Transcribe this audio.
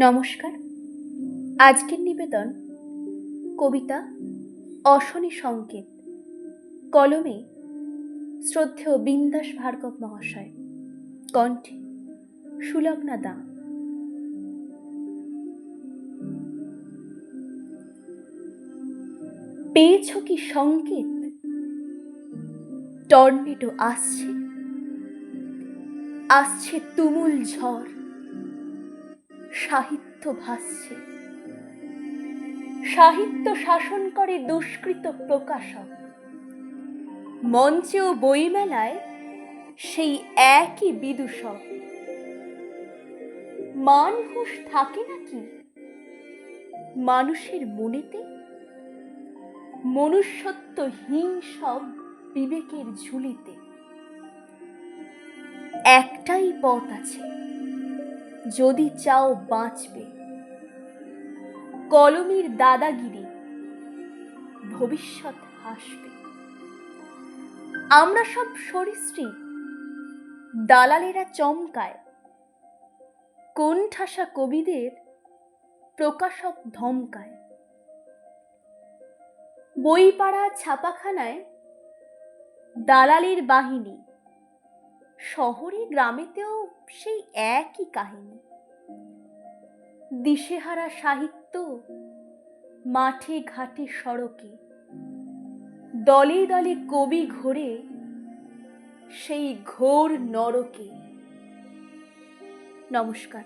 নমস্কার। আজকের নিবেদন, কবিতা অশনি সংকেত, কলমে শ্রদ্ধেয় বিন্দাস ভার্গব মহাশয়, কণ্ঠে সুলগ্না দা। পেয়েছ কি সংকেত? টর্নেডো আসছে। আসছে তুমুল ঝড়। সাহিত্য ভাসছে। সাহিত্য শাসন করে দুষ্কৃত প্রকাশক। মঞ্চে ও বইমেলায় সেই একই বিদূষক। মানহুস থাকে নাকি মানুষের মনেতে? মনুষ্যত্ব হিংসব বিবেকের ঝুলিতে। একটাই পথ আছে। যদি চাও বাঁচবে। কলমের দাদাগিরি ভবিষ্যৎ হাসবে। আমরা সব সরীসৃপ, দালালেরা চমকায়। কোন ঠাসা কবিদের প্রকাশক ধমকায়। বইপাড়া ছাপাখানায় দালালের বাহিনী শহরে, গ্রামেতেও সেই একই কাহিনী। দিশেহারা সাহিত্য, মাঠে ঘাটে সড়কে, দলে দলে কবি ঘোরে সেই ঘোর নরকে। নমস্কার।